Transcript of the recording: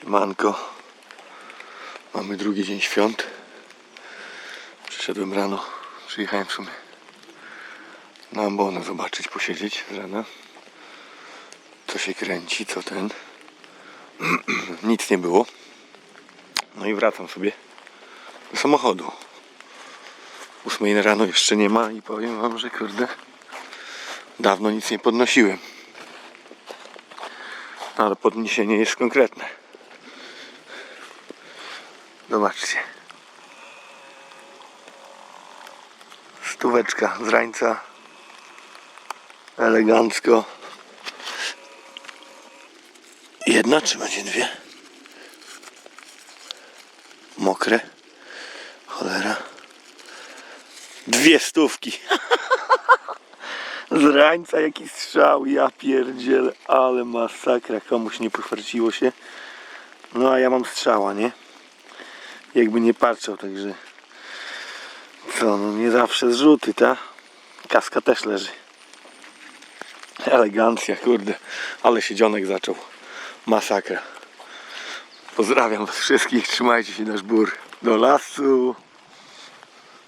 Siemanko. Mamy drugi dzień świąt. Przyszedłem rano. Przyjechałem w sumie na ambonę zobaczyć, posiedzieć rana. Co się kręci, co ten. Nic nie było. No i wracam sobie do samochodu. 8 rano jeszcze nie ma i powiem wam, że kurde dawno nic nie podnosiłem. No, ale podniesienie jest konkretne. Zobaczcie. Stóweczka z rańca. Elegancko. Jedna czy będzie dwie? Mokre. Cholera. Dwie stówki. Z rańca jaki strzał, ja pierdziel, ale masakra, komuś nie pochwarciło się. No a ja mam strzała, nie? Jakby nie patrzał, także co, no nie zawsze zrzuty, ta? Kaska też leży. Elegancja, kurde, ale się dzionek zaczął. Masakra. Pozdrawiam was wszystkich, trzymajcie się na żbór. Do lasu.